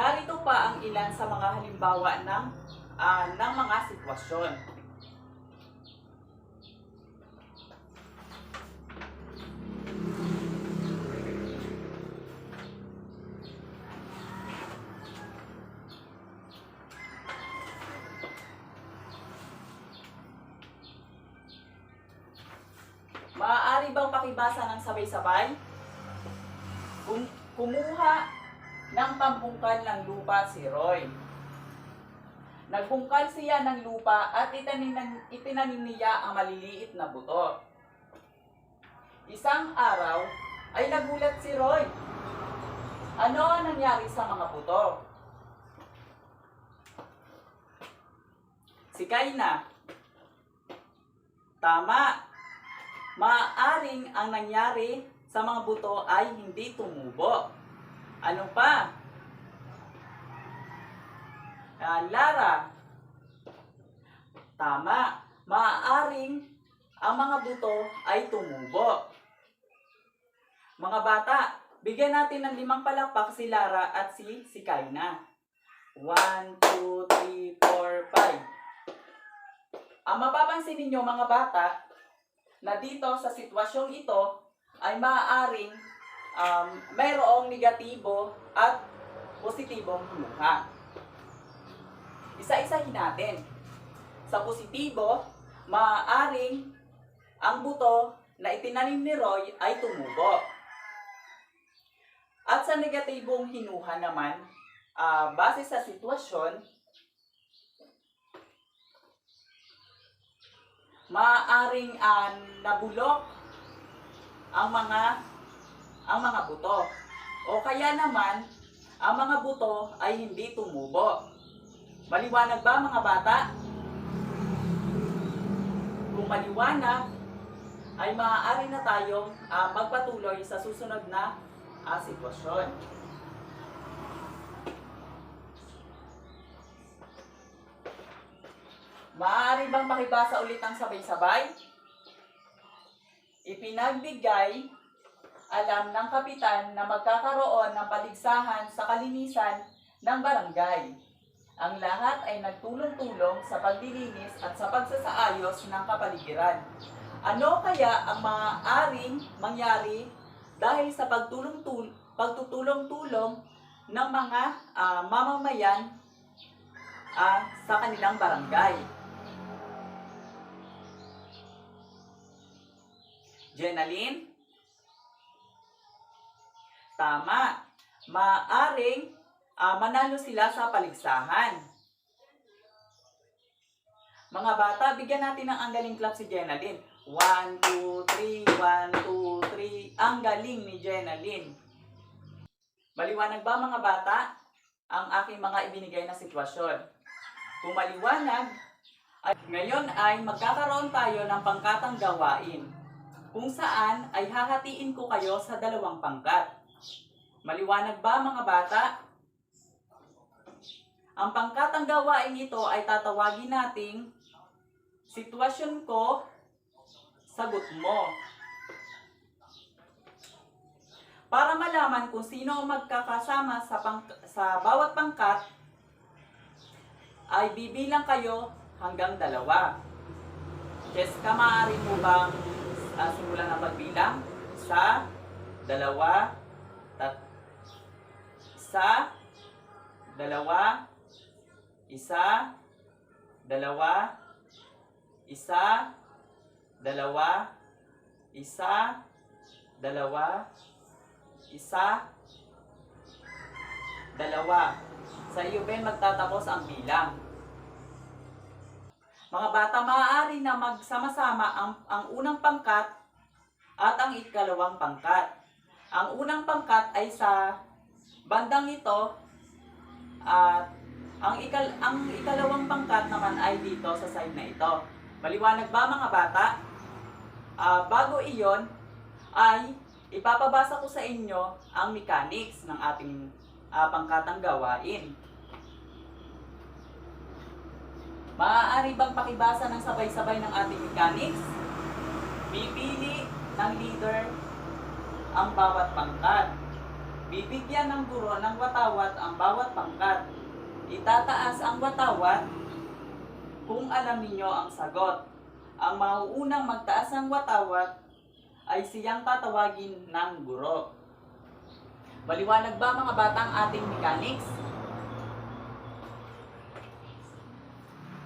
Narito pa ang ilan sa mga halimbawa ng, ah, ng mga sitwasyon. Maaari bang pakibasa ng sabay-sabay? Kumuha ng pambungkal ng lupa si Roy. Nagbungkal siya ng lupa at itanim, itinanim niya ang maliliit na buto. Isang araw ay nagulat si Roy. Ano ang nangyari sa mga buto? Si Kaina. Tama. Maaring ang nangyari sa mga buto ay hindi tumubo. Ano pa? Ah, Lara. Tama. Maaaring ang mga buto ay tumubo. Mga bata, bigyan natin ng limang palakpak si Lara at si si Kaina. 1, 2, 3, 4, 5. Ang mapapansin ninyo mga bata, na dito sa sitwasyong ito ay maaaring um, mayroong negatibo at positibong huluha. Isa-isahin natin. Sa positibo, maaaring ang buto na itinanim ni Roy ay tumubo. At sa negatibong hinuha naman, ah, base sa sitwasyon, maaaring ah, nabulok ang mga ang mga buto. O kaya naman, ang mga buto ay hindi tumubo. Maliwanag ba mga bata? Kung maliwanag, ay maaari na tayong ah, magpatuloy sa susunod na ah, sitwasyon. Maaari bang makibasa ulit ang sabay-sabay? Ipinagbigay alam ng kapitan na magkakaroon ng paligsahan sa kalinisan ng barangay. Ang lahat ay nagtulong-tulong sa paglilinis at sa pagsasaayos ng kapaligiran. Ano kaya ang maaaring mangyari dahil sa pagtulong-tul pagtutulong-tulong ng mga ah, mamamayan ah, sa kanilang barangay? Jenaline? Tama. Maaring ah, manalo sila sa paligsahan. Mga bata, bigyan natin ng ang galing clap si Jenaline. 1, 2, 3, 1, 2, 3. Ang galing ni Jenaline. Maliwanag ba mga bata ang aking mga ibinigay na sitwasyon? Kung maliwanag, ay ngayon ay magkakaroon tayo ng pangkatang gawain kung saan ay hahatiin ko kayo sa dalawang pangkat. Maliwanag ba mga bata? Ang pangkatang gawain ito ay tatawagin nating sitwasyon ko, sagot mo. Para malaman kung sino ang magkakasama sa, pang, sa bawat pangkat, ay bibilang kayo hanggang dalawa. Jessica, maaari mo bang uh, simulan ang pagbilang? Isa, dalawa, tat isa, dalawa, isa, dalawa, isa, dalawa, isa, dalawa, isa, dalawa. Sa iyo, Ben, magtatapos ang bilang. Mga bata, maaari na magsama-sama ang, ang unang pangkat at ang ikalawang pangkat. Ang unang pangkat ay sa bandang ito at ang, ikal, ang ikalawang pangkat naman ay dito sa side na ito. Maliwanag ba mga bata? Ah, bago iyon ay ipapabasa ko sa inyo ang mechanics ng ating ah, pangkatang gawain. Maaari bang pakibasa ng sabay-sabay ng ating mechanics? Pipili ng leader ang bawat pangkat. Bibigyan ng guro ng watawat ang bawat pangkat. Itataas ang watawat kung alam ninyo ang sagot. Ang mauunang magtaas ng watawat ay siyang tatawagin ng guro. Maliwanag ba mga batang ating mechanics?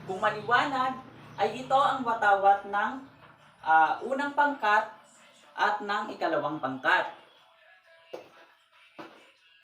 Kung maliwanag, ay ito ang watawat ng ah, unang pangkat at ng ikalawang pangkat.